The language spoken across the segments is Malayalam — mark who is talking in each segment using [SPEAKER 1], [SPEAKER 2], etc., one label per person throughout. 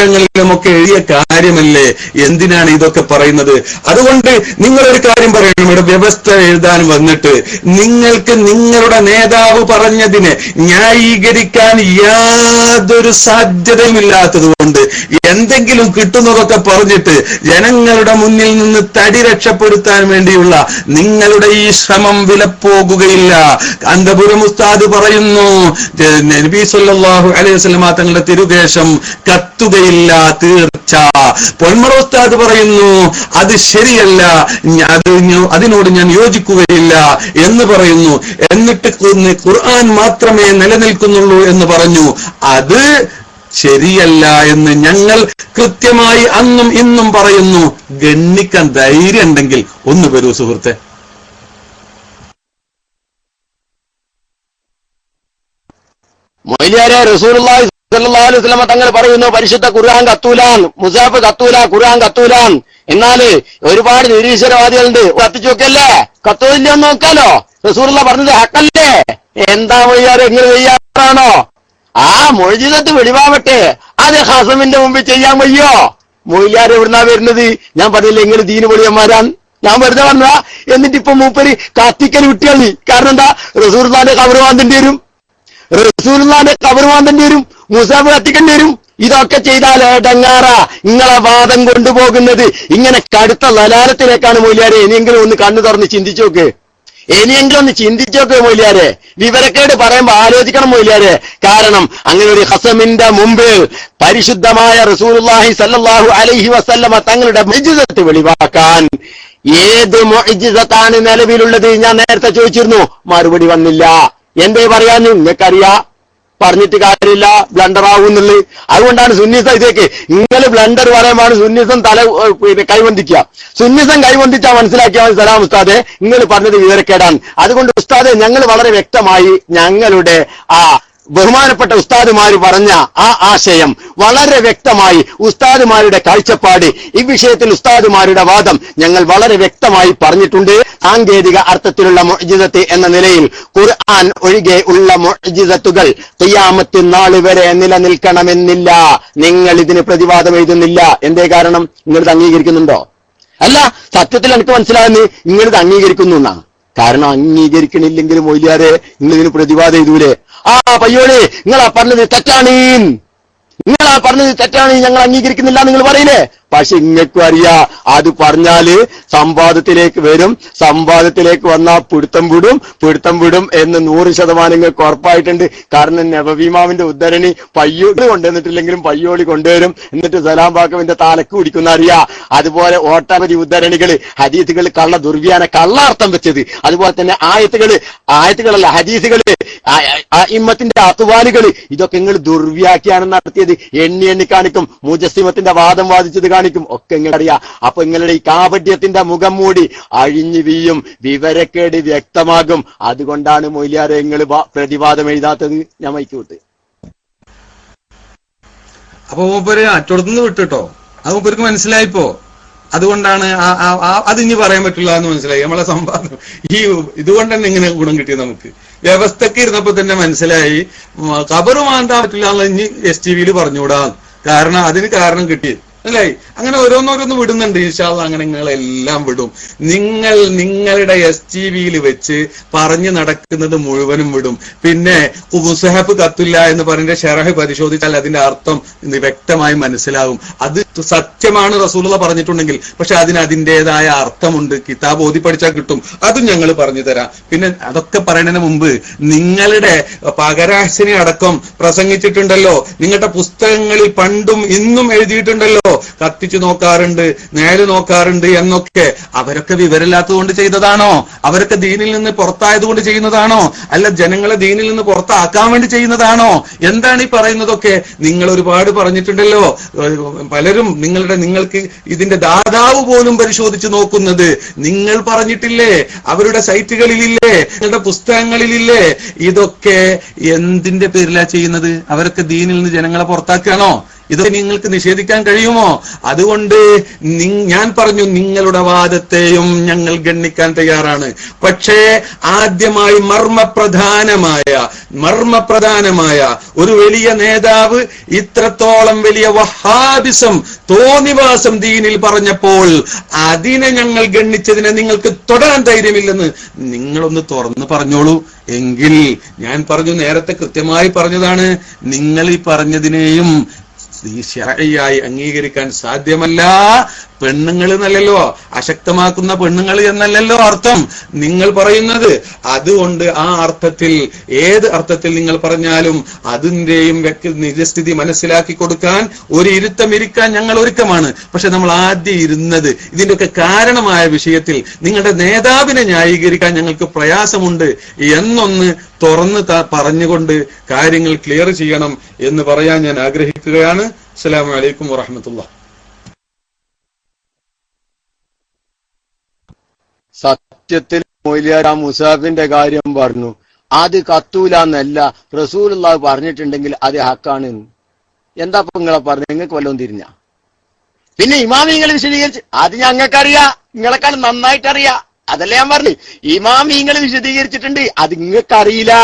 [SPEAKER 1] правильно പുസ്തകങ്ങളിലുമൊക്കെ എഴുതിയ കാര്യമല്ലേ? എന്തിനാണ് ഇതൊക്കെ പറയുന്നത്? അതുകൊണ്ട് നിങ്ങളൊരു കാര്യം പറയണം. ഇവിടെ വ്യവസ്ഥ എഴുതാൻ വന്നിട്ട് നിങ്ങൾക്ക് നിങ്ങളുടെ നേതാവ് പറഞ്ഞതിനെ ന്യായീകരിക്കാൻ യാതൊരു സാധ്യതയുമില്ലാത്തതുകൊണ്ട് എന്തെങ്കിലും കിട്ടുന്നതൊക്കെ പറഞ്ഞിട്ട് ജനങ്ങളുടെ മുന്നിൽ നിന്ന് തടി രക്ഷപ്പെടുത്താൻ വേണ്ടിയുള്ള നിങ്ങളുടെ ഈ ശ്രമം വിലപ്പോകുകയില്ല. അന്തപുരം ഉസ്താദ് പറയുന്നു നബി സല്ലല്ലാഹു അലൈഹി വസല്ലമ തങ്ങളുടെ തിരുദേശം കത്തുകയില്ല തീർച്ച. പൊന്മറ ഉസ്താദ് പറയുന്നു അത് ശരിയല്ല അത് അതിനോട് ഞാൻ യോജിക്കുകയില്ല എന്ന് പറയുന്നു. എന്നിട്ട് ഖുർആൻ- മാത്രമേ നിലനിൽക്കുന്നുള്ളൂ എന്ന് പറഞ്ഞു. അത് ശരിയല്ല എന്ന് ഞങ്ങൾ കൃത്യമായി അന്നും ഇന്നും പറയുന്നു. ഗണ്ണിക്കാൻ ധൈര്യം ഉണ്ടെങ്കിൽ ഒന്ന് വരൂ സുഹൃത്തെ.
[SPEAKER 2] മൊയ്ലിയാരെ റസൂലുള്ളാഹി വസല്ലമ തങ്ങൾ പറയുന്നു പരിശുദ്ധ ഖുർആൻ കത്തൂലാൻ മുസാഫ് കത്തൂല ഖുർആൻ കത്തൂലാൻ എന്നാൽ ഒരുപാട് നിരീശ്വരവാദികളുണ്ട്. കത്തിച്ചു നോക്കല്ലേ കത്തൂല്ല എന്ന് നോക്കാലോ? റസൂറുള്ള പറഞ്ഞത് ഹക്കല്ലേ? എന്താ വയ്യാറ് എങ്ങനെ വയ്യാറാണോ? ആ മൊഴിജിതത്ത് വെളിവാവട്ടെ. അത് ഹസമിന്റെ മുമ്പിൽ ചെയ്യാൻ വയ്യോ? മൊയ്യാർ എവിടുന്നാ വരുന്നത്? ഞാൻ പറഞ്ഞില്ല എങ്ങനെ ദീന് പൊളിയന്മാരാൻ ഞാൻ വെറുതെ പറഞ്ഞ എന്നിട്ട് ഇപ്പൊ മൂപ്പര് കത്തിക്കൽ വിട്ടിയാളി കാരണം എന്താ? റസൂർദാന്റെ കബർ വാന്തേണ്ടി വരും. റസൂർ കബർ വാന്തേണ്ടി വരും. മുസാഫ് കത്തിക്കേണ്ടി വരും ഇതൊക്കെ ചെയ്താൽ ഡങ്ങാറ? നിങ്ങളെ വാദം കൊണ്ടുപോകുന്നത് ഇങ്ങനെ കടുത്ത ലലാലത്തിലേക്കാണ് മൊയ്ലിയാരെ ഇനിയെങ്കിലും ഒന്ന് കണ്ണു തുറന്ന് ചിന്തിച്ചു നോക്ക്. ഇനിയെങ്കിലും ഒന്ന് ചിന്തിച്ചു നോക്ക് മൊയ്ലിയാരെ വിവരക്കേട് പറയുമ്പോ ആലോചിക്കണം മൊയ്ലിയാരെ കാരണം അങ്ങനെ ഒരു ഹസമിന്റെ മുമ്പിൽ പരിശുദ്ധമായ റസൂലുള്ളാഹി സല്ലാഹു അലൈഹി വസല്ലമ തങ്ങളുടെ മുജിസത്ത് വെളിവാക്കാൻ ഏത് മജിതത്താണ് നിലവിലുള്ളത്? ഞാൻ നേരത്തെ ചോദിച്ചിരുന്നു. മറുപടി വന്നില്ല. എന്തേ പറയാന്ന് നിങ്ങൾക്കറിയാ. പറഞ്ഞിട്ട് കാര്യമില്ല ബ്ലണ്ടർ ആവുന്നുള്ളത് അതുകൊണ്ടാണ് സുന്നിസം ഇതേക്ക് നിങ്ങൾ ബ്ലണ്ടർ പറയുമ്പോൾ സുന്നിസം തല പിന്നെ കൈവന്തിക്കുക. സുന്നിസം കൈവന്തിച്ചാൽ മനസ്സിലാക്കിയാൽ സലാം ഉസ്താദെ. നിങ്ങൾ പറഞ്ഞത് വിവരക്കേടാണ്. അതുകൊണ്ട് ഉസ്താദെ ഞങ്ങൾ വളരെ വ്യക്തമായി ഞങ്ങളുടെ ആ ബഹുമാനപ്പെട്ട ഉസ്താദുമാർ പറഞ്ഞ ആ ആശയം വളരെ വ്യക്തമായി ഉസ്താദുമാരുടെ കാഴ്ചപ്പാട് ഈ വിഷയത്തിൽ ഉസ്താദുമാരുടെ വാദം ഞങ്ങൾ വളരെ വ്യക്തമായി പറഞ്ഞിട്ടുണ്ട്. സാങ്കേതിക അർത്ഥത്തിലുള്ള മൊഴിജിതത്ത് എന്ന നിലയിൽ ഖുർആൻ ഒഴികെ ഉള്ള മൊഴിജിതത്തുകൾ തെയ്യാമത്തിൽ നാൾ വരെ നിലനിൽക്കണമെന്നില്ല. നിങ്ങൾ ഇതിന് പ്രതിവാദം എഴുതുന്നില്ല. എന്തേ കാരണം? നിങ്ങളിത് അംഗീകരിക്കുന്നുണ്ടോ? അല്ല സത്യത്തിൽ എനിക്ക് മനസ്സിലാകുന്നത് നിങ്ങളിത് അംഗീകരിക്കുന്നു എന്നാണ്. കാരണം അംഗീകരിക്കണില്ലെങ്കിലും മൊയ്ലിയാരെ നിങ്ങൾ ഇതിന് പ്രതിവാദം ചെയ്തൂലേ? ആ പയ്യോളെ നിങ്ങളാ പറഞ്ഞത് തെറ്റാണ്. നിങ്ങളാ പറഞ്ഞത് തെറ്റാണ്. ഞങ്ങൾ അംഗീകരിക്കുന്നില്ല നിങ്ങൾ പറയില്ലേ? പക്ഷെ ഇങ്ങക്കും അറിയാ അത് പറഞ്ഞാൽ സംവാദത്തിലേക്ക് വരും സംവാദത്തിലേക്ക് വന്നാൽ പിടുത്തം വിടും പിടുത്തം വിടും എന്ന് നൂറ് ശതമാനം നിങ്ങൾക്ക് ഉറപ്പായിട്ടുണ്ട്. കാരണം നവഭീമാവിന്റെ ഉദ്ധരണി പയ്യോളി കൊണ്ടുവന്നിട്ടില്ലെങ്കിലും പയ്യോളി കൊണ്ടുവരും. എന്നിട്ട് സലാം ബാക്കവിന്റെ താലക്ക് കുടിക്കുന്ന അറിയാ അതുപോലെ ഓട്ടവധി ഉദ്ധരണികൾ ഹദീസുകൾ കള്ള ദുർവ്യാന കള്ള അർത്ഥം വെച്ചത്. അതുപോലെ തന്നെ ആയത്തുകൾ ആയത്തുകളല്ല ഹദീസുകൾ ഇമ്മത്തിന്റെ അത്തുവാലുകൾ ഇതൊക്കെ നിങ്ങൾ ദുർവ്യാഖ്യാനം നടത്തിയത് എണ്ണി എണ്ണി കാണിക്കും. മുജസ്സിമത്തിന്റെ വാദം വാദിച്ചത് കാണിക്കും. ഒക്കെ നിങ്ങൾ അറിയാം. അപ്പൊ നിങ്ങളുടെ ഈ കാപട്യത്തിന്റെ മുഖം മൂടി അഴിഞ്ഞു വീയും. വിവരക്കേട് വ്യക്തമാകും. അതുകൊണ്ടാണ് മൊയ്ലിയാരെ നിങ്ങൾ പ്രതിവാദം എഴുതാത്തത് ഞാൻ മൈക്കൂട്ട്
[SPEAKER 1] അപ്പൊ മൂപ്പര് അറ്റോടത്തുനിന്ന് വിട്ടിട്ടോ. അത് മൂപ്പർക്ക് മനസ്സിലായിപ്പോ. അതുകൊണ്ടാണ് അത് ഇനി പറയാൻ പറ്റില്ല എന്ന് മനസ്സിലായി. നമ്മളെ സംവാദം ഈ ഇതുകൊണ്ട് തന്നെ ഇങ്ങനെ ഗുണം കിട്ടി നമുക്ക്. വ്യവസ്ഥക്ക് ഇരുന്നപ്പോ തന്നെ മനസ്സിലായി. കബറ് മാന്താൻ പറ്റില്ല എന്നുള്ള ഇനി എസ് ടി വിയിൽ പറഞ്ഞുകൂടാ. കാരണം അതിന് കാരണം കിട്ടി അല്ലേ? അങ്ങനെ ഓരോന്നോരോന്ന് വിടുന്നുണ്ട്. ഇൻഷാല്ല അങ്ങനെ നിങ്ങളെല്ലാം വിടും. നിങ്ങൾ നിങ്ങളുടെ എസ് ടി വിയിൽ വെച്ച് പറഞ്ഞു നടക്കുന്നത് മുഴുവനും വിടും. പിന്നെ മുസഹബ് കത്തില്ല എന്ന് പറഞ്ഞ ഷെറഹ് പരിശോധിച്ചാൽ അതിന്റെ അർത്ഥം വ്യക്തമായി മനസ്സിലാവും അത് സത്യമാണ് റസൂലുള്ള പറഞ്ഞിട്ടുണ്ടെങ്കിൽ പക്ഷെ അതിന് അതിന്റെതായ അർത്ഥമുണ്ട്. കിതാബ് ഓതി പഠിച്ചാൽ കിട്ടും. അതും ഞങ്ങൾ പറഞ്ഞു തരാം. പിന്നെ അതൊക്കെ പറയുന്നതിന് മുമ്പ് നിങ്ങളുടെ പകരാശിനി അടക്കം പ്രസംഗിച്ചിട്ടുണ്ടല്ലോ. നിങ്ങളുടെ പുസ്തകങ്ങളിൽ പണ്ടും ഇന്നും എഴുതിയിട്ടുണ്ടല്ലോ. കത്തിച്ചു നോക്കാറുണ്ട് നേരെ നോക്കാറുണ്ട് എന്നൊക്കെ. അവരൊക്കെ വിവരമില്ലാത്തതുകൊണ്ട് ചെയ്തതാണോ? അവരൊക്കെ ദീനിൽ നിന്ന് പുറത്തായത് കൊണ്ട് ചെയ്യുന്നതാണോ? അല്ല ജനങ്ങളെ ദീനിൽ നിന്ന് പുറത്താക്കാൻ വേണ്ടി ചെയ്യുന്നതാണോ? എന്താണ് ഈ പറയുന്നതൊക്കെ? നിങ്ങൾ ഒരുപാട് പറഞ്ഞിട്ടുണ്ടല്ലോ. ഏഹ് പലരും നിങ്ങളുടെ നിങ്ങൾക്ക് ഇതിന്റെ ദാതാവ് പോലും പരിശോധിച്ച് നോക്കുന്നത് നിങ്ങൾ പറഞ്ഞിട്ടില്ലേ? അവരുടെ സൈറ്റുകളിലില്ലേ? നിങ്ങളുടെ പുസ്തകങ്ങളിലില്ലേ? ഇതൊക്കെ എന്തിന്റെ പേരിലാ ചെയ്യുന്നത്? അവരൊക്കെ ദീനിൽ നിന്ന് ജനങ്ങളെ പുറത്താക്കുകയാണോ? ഇതൊക്കെ നിങ്ങൾക്ക് നിഷേധിക്കാൻ കഴിയുമോ? അതുകൊണ്ട് ഞാൻ പറഞ്ഞു നിങ്ങളുടെ വാദത്തെയും ഞങ്ങൾ ഗണ്ണിക്കാൻ തയ്യാറാണ്. പക്ഷേ ആദ്യമായി മർമ്മപ്രധാനമായ മർമ്മപ്രധാനമായ ഒരു വലിയ നേതാവ് ഇത്രത്തോളം വലിയ വഹാബിസം തോന്നിവാസം ദീനിൽ പറഞ്ഞപ്പോൾ അതിനെ ഞങ്ങൾ ഗണ്ണിച്ചതിനെ നിങ്ങൾക്ക് തൊടാൻ ധൈര്യമില്ലെന്ന് നിങ്ങളൊന്ന് തുറന്നു പറഞ്ഞോളൂ. എങ്കിൽ ഞാൻ പറഞ്ഞു നേരത്തെ കൃത്യമായി പറഞ്ഞതാണ്. നിങ്ങൾ ഈ പറഞ്ഞതിനെയും ശാരിയായി അംഗീകരിക്കാൻ സാധ്യമല്ല. പെണ്ണുങ്ങൾ എന്നല്ലല്ലോ. അശക്തമാക്കുന്ന പെണ്ണുങ്ങൾ എന്നല്ലല്ലോ അർത്ഥം. നിങ്ങൾ പറയുന്നത് അതുകൊണ്ട് ആ അർത്ഥത്തിൽ ഏത് അർത്ഥത്തിൽ നിങ്ങൾ പറഞ്ഞാലും അതിന്റെയും നിജസ്ഥിതി മനസ്സിലാക്കി കൊടുക്കാൻ ഒരു ഇരുത്തം ഇരിക്കാൻ ഞങ്ങൾ ഒരുക്കമാണ്. പക്ഷെ നമ്മൾ ആദ്യം ഇരുന്നത് ഇതിന്റെയൊക്കെ കാരണമായ വിഷയത്തിൽ നിങ്ങളുടെ നേതാവിനെ ന്യായീകരിക്കാൻ ഞങ്ങൾക്ക് പ്രയാസമുണ്ട് എന്നൊന്ന് തുറന്ന് പറഞ്ഞുകൊണ്ട് കാര്യങ്ങൾ ക്ലിയർ ചെയ്യണം എന്ന് പറയാൻ ഞാൻ ആഗ്രഹിക്കുകയാണ്. അസ്സലാമു അലൈക്കും വറഹമത്തുള്ള.
[SPEAKER 2] സത്യത്തിൽ മൊയ്ലിയാർ മുസാഫിന്റെ കാര്യം പറഞ്ഞു. അത് കത്തൂല എന്നല്ല റസൂൽ പറഞ്ഞിട്ടുണ്ടെങ്കിൽ അത് ഹക്കാണ്. എന്താ നിങ്ങളെ പറഞ്ഞു? നിങ്ങൾക്ക് വല്ലതും തിരിഞ്ഞ? പിന്നെ ഇമാമിങ്ങൾ വിശദീകരിച്ച്. അത് ഞങ്ങൾക്കറിയാം. നിങ്ങളെക്കാൾ നന്നായിട്ട് അറിയാ അതല്ലേ ഞാൻ പറഞ്ഞു? ഇമാം നിങ്ങൾ വിശദീകരിച്ചിട്ടുണ്ട്. അത് നിങ്ങൾക്കറിയില്ല.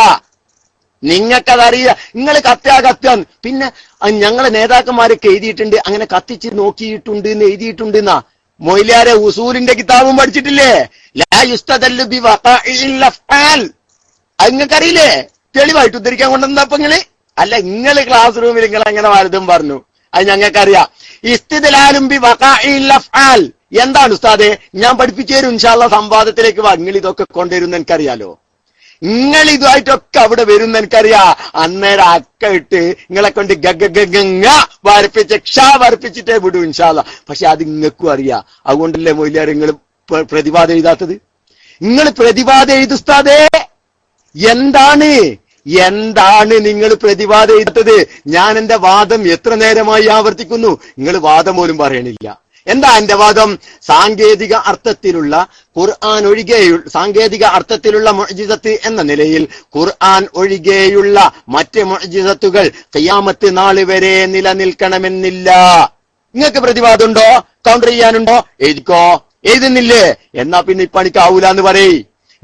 [SPEAKER 2] നിങ്ങൾക്കതറിയില്ല. നിങ്ങൾ കത്താ കത്താന്ന് പിന്നെ ഞങ്ങളെ നേതാക്കന്മാരൊക്കെ എഴുതിയിട്ടുണ്ട്. അങ്ങനെ കത്തിച്ച് നോക്കിയിട്ടുണ്ട് എന്ന് എഴുതിയിട്ടുണ്ട് എന്നാ. മൊയ്ലാരെ ഉസൂലിന്റെ കിതാബും പഠിച്ചിട്ടില്ലേ? അത് നിങ്ങൾക്കറിയില്ലേ? തെളിവായിട്ട് ഉദ്ധരിക്കാൻ കൊണ്ടുവന്നപ്പോ നിങ്ങൾ അല്ല നിങ്ങൾ ക്ലാസ് റൂമിൽ നിങ്ങൾ അങ്ങനെ വലുതും പറഞ്ഞു? അത് ഞങ്ങൾക്കറിയാം. ഇസ്തിദലാലും ബി വഖാഇൽ അഫ്ആൽ. എന്താണ് ഉസ്താദെ? ഞാൻ പഠിപ്പിച്ചു തരും ഇൻഷാല്ല സംവാദത്തിലേക്ക് വാ. നിങ്ങൾ ഇതൊക്കെ കൊണ്ടുവരുന്ന എനിക്കറിയാലോ. നിങ്ങൾ ഇതുമായിട്ടൊക്കെ അവിടെ വരുന്ന എനിക്കറിയാ. അന്നേരം അക്ക ഇട്ട് നിങ്ങളെ കൊണ്ട് ഗഗഗങ്ങ വരപ്പിച്ച് ക്ഷ വരപ്പിച്ചിട്ടേ വിടൂ ഇൻഷാല്ല പക്ഷെ അത് നിങ്ങൾക്കും അറിയാം. അതുകൊണ്ടല്ലേ മൊയിലാർ നിങ്ങൾ പ്രതിവാദം എഴുതാത്തത്? നിങ്ങൾ പ്രതിവാദം എഴുതുസ്താദേ എന്താണ്? എന്താണ് നിങ്ങൾ പ്രതിവാദം എഴുതത് ഞാൻ എന്റെ വാദം എത്ര നേരമായി ആവർത്തിക്കുന്നു? നിങ്ങൾ വാദം പോലും പറയണില്ല. എന്താ എന്റെ വാദം? സാങ്കേതിക അർത്ഥത്തിലുള്ള ഖുർആൻ ഒഴികെയുള്ള സാങ്കേതിക അർത്ഥത്തിലുള്ള മൊഴിജിതത്ത് എന്ന നിലയിൽ ഖുർആൻ ഒഴികെയുള്ള മറ്റ് മൊഴിജിതത്തുകൾ കയ്യാമത്ത് നാളെ വരെ നിലനിൽക്കണമെന്നില്ല. നിങ്ങൾക്ക് പ്രതിവാദമുണ്ടോ? കൗണ്ടർ ചെയ്യാനുണ്ടോ? എഴുതിക്കോ. എഴുതുന്നില്ലേ? എന്നാ പിന്നെ ഈ പണിക്കാവൂല എന്ന് പറയ്.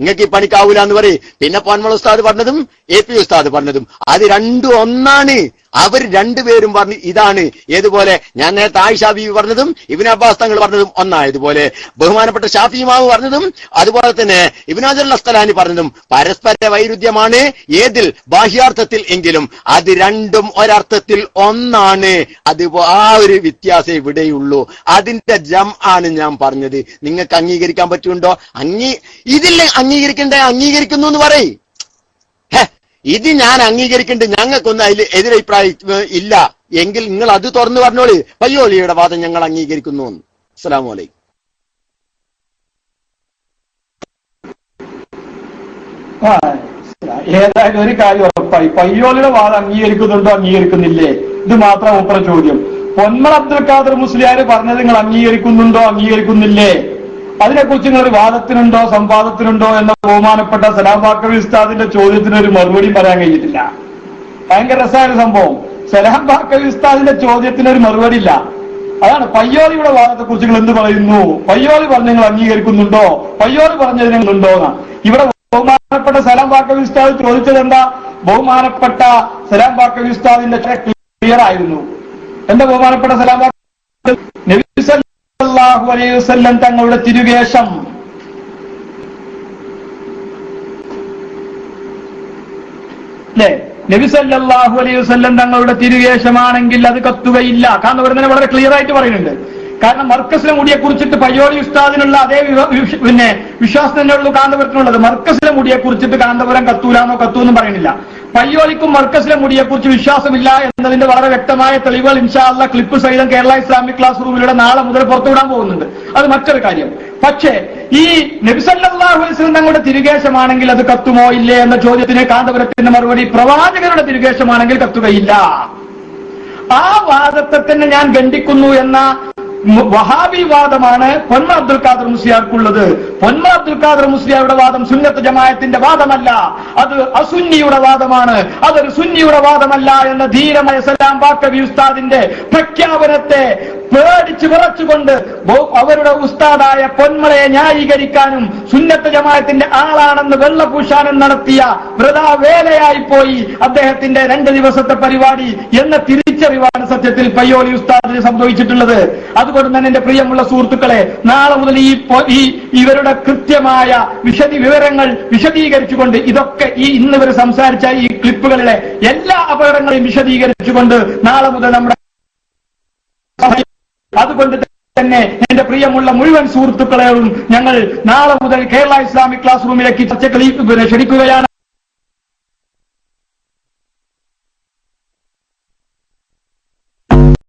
[SPEAKER 2] നിങ്ങൾക്ക് ഈ പണിക്കാവൂല എന്ന് പറയും. പിന്നെ പൊന്മള ഉസ്താദ് പറഞ്ഞതും എ പി ഉസ്താദ് പറഞ്ഞതും അത് രണ്ടും ഒന്നാണ്. അവർ രണ്ടുപേരും പറഞ്ഞു ഇതാണ്. ഏതുപോലെ? ഞാൻ നേരത്തെ ആയിഷ ബീവി പറഞ്ഞതും ഇബിൻ അബ്ബാസ് തങ്ങൾ പറഞ്ഞതും ഒന്നായതുപോലെ ബഹുമാനപ്പെട്ട ഷാഫി ഇമാമ് പറഞ്ഞതും അതുപോലെ തന്നെ ഇബിനാജുൽ അസ്തലാനി പറഞ്ഞതും പരസ്പര വൈരുദ്ധ്യമാണ്. ഏതിൽ? ബാഹ്യാർത്ഥത്തിൽ എങ്കിലും അത് രണ്ടും ഒരർത്ഥത്തിൽ ഒന്നാണ്. അത് ആ ഒരു വ്യത്യാസം ഇവിടെയുള്ളൂ. അതിന്റെ ജം ആണ് ഞാൻ പറഞ്ഞത്. നിങ്ങൾക്ക് അംഗീകരിക്കാൻ പറ്റുണ്ടോ അംഗീ ഇതിൽ അംഗീകരിക്കണ്ടേ അംഗീകരിക്കുന്നു എന്ന് പറയും. ഇത് ഞാൻ അംഗീകരിക്കുന്നുണ്ട് ഞങ്ങൾക്കൊന്നും അതിൽ എതിരഭിപ്രായം ഇല്ല. എങ്കിൽ നിങ്ങൾ അത് തുറന്നു പറഞ്ഞോളി. പയ്യോളിയുടെ വാദം ഞങ്ങൾ അംഗീകരിക്കുന്നു. അസ്സലാമു അലൈക്കും.
[SPEAKER 3] ആ, ഏതായാലും ഒരു കാര്യം ഉറപ്പായി. പയ്യോളിയുടെ വാദം അംഗീകരിക്കുന്നുണ്ടോ അംഗീകരിക്കുന്നില്ലേ? ഇത് മാത്രം ഉപ്പറ ചോദ്യം. പൊന്മൾ അബ്ദുൽ ഖാദർ മുസ്ലിയാർ പറഞ്ഞത് നിങ്ങൾ അംഗീകരിക്കുന്നുണ്ടോ അംഗീകരിക്കുന്നില്ലേ? അതിനെക്കുറിച്ച് നിങ്ങൾ വാദത്തിനുണ്ടോ സംവാദത്തിനുണ്ടോ എന്ന ബഹുമാനപ്പെട്ട സലാം ബാക്കവി ഉസ്താദിന്റെ ചോദ്യത്തിന് ഒരു മറുപടി പറയാൻ കഴിഞ്ഞിട്ടില്ല. ഭയങ്കര രസമായ സംഭവം. സലാം ബാക്കവി ഉസ്താദിന്റെ ചോദ്യത്തിന് ഒരു മറുപടി ഇല്ല അതാണ് പയ്യോളിയുടെ വാദത്തെക്കുറിച്ച് നിങ്ങൾ എന്ത് പറയുന്നു? പയ്യോളി പറഞ്ഞ നിങ്ങൾ അംഗീകരിക്കുന്നുണ്ടോ? പയ്യോളി പറഞ്ഞതിന് നിങ്ങൾ ഉണ്ടോ എന്നാ. ഇവിടെ ബഹുമാനപ്പെട്ട സലാം ബാക്കവി ഉസ്താദ് ചോദിച്ചത് എന്താ? ബഹുമാനപ്പെട്ട സലാം ബാക്കവി ഉസ്താദിന്റെ ക്ലിയർ ആയിരുന്നു. എന്താ ബഹുമാനപ്പെട്ട സലാം സല്ലല്ലാഹു അലൈഹി വസല്ലം തങ്ങളുടെ തിരുവേഷം. അല്ലേ നബി സല്ലല്ലാഹു അലൈഹി വസല്ലം തങ്ങളുടെ തിരുവേഷമാണെങ്കിൽ അത് കത്തുകയില്ല. കാരണം ഇവിടെ തന്നെ വളരെ ക്ലിയർ ആയിട്ട് പറയുന്നുണ്ട്. കാരണം മർക്കസിലെ മുടിയെ കുറിച്ചിട്ട് പയ്യോളി ഉസ്താദിനുള്ള അതേ പിന്നെ വിശ്വാസം തന്നെ ഉള്ളൂ കാന്തപുരത്തിനുള്ളത്. മർക്കസിലെ മുടിയെ കുറിച്ചിട്ട് കാന്തപുരം കത്തൂലാന്നോ കത്തൂന്നും പറയുന്നില്ല. പയ്യോളിക്കും മർക്കസിലെ മുടിയെക്കുറിച്ച് വിശ്വാസമില്ല എന്നതിന്റെ വളരെ വ്യക്തമായ തെളിവുകൾ ഇൻഷാല്ല ക്ലിപ്പ് സഹിതം കേരള ഇസ്ലാമിക് ക്ലാസ് റൂമിലൂടെ നാളെ മുതൽ പുറത്തുവിടാൻ പോകുന്നുണ്ട്. അത് മറ്റൊരു കാര്യം. പക്ഷേ ഈ നബിസല്ലാഹു വസ്ലം തങ്ങളുടെ തിരുകേശമാണെങ്കിൽ അത് കത്തുമോ ഇല്ലേ എന്ന ചോദ്യത്തിന് കാന്തപുരത്തിന്റെ മറുപടി പ്രവാചകരുടെ തിരുകേശമാണെങ്കിൽ കത്തുകയില്ല. ആ വാദത്തെ തന്നെ ഞാൻ ഖണ്ഡിക്കുന്നു എന്ന മു- വഹാബി വാദമാണ് പൊന്മ അബ്ദുൽ ഖാദർ മുസ്ലിയാർക്കുള്ളത്. പൊന്മ അബ്ദുൽ ഖാദർ മുസ്ലിയാരുടെ വാദം സുന്നത്ത് ജമായത്തിന്റെ വാദമല്ല. അത് അസുന്നിയുടെ വാദമാണ്. അതൊരു സുന്നിയുടെ വാദമല്ല എന്ന ധീരമായ സലാം ബാക്കബി ഉസ്താദിന്റെ പ്രഖ്യാപനത്തെ പേടിച്ചു വിറച്ചുകൊണ്ട് അവരുടെ ഉസ്താദായ പൊന്മളയെ ന്യായീകരിക്കാനും സുന്നത്ത് ജമായത്തിന്റെ ആളാണെന്ന് വെള്ളപൂശാനം നടത്തിയ വ്രതാവേലയായി പോയി അദ്ദേഹത്തിന്റെ രണ്ട് ദിവസത്തെ പരിപാടി എന്ന തിരിച്ചറിവാണ് സത്യത്തിൽ പയ്യോലി ഉസ്താദിന് സംഭവിച്ചിട്ടുള്ളത്. അതുകൊണ്ട് തന്നെ എന്റെ പ്രിയമുള്ള സുഹൃത്തുക്കളെ നാളെ മുതൽ ഈ ഈ ഇവരുടെ കൃത്യമായ വിശദ വിവരങ്ങൾ വിശദീകരിച്ചുകൊണ്ട് ഇതൊക്കെ ഈ ഇന്ന് ഇവർ സംസാരിച്ച ഈ ക്ലിപ്പുകളിലെ എല്ലാ അപകടങ്ങളെയും വിശദീകരിച്ചുകൊണ്ട് നാളെ മുതൽ നമ്മുടെ അതുകൊണ്ട് തന്നെ എന്റെ പ്രിയമുള്ള മുഴുവൻ സുഹൃത്തുക്കളെയും ഞങ്ങൾ നാളെ മുതൽ കേരള ഇസ്ലാമിക് ക്ലാസ് റൂമിലേക്ക് ചർച്ചകൾ ക്ഷണിക്കുകയാണ്.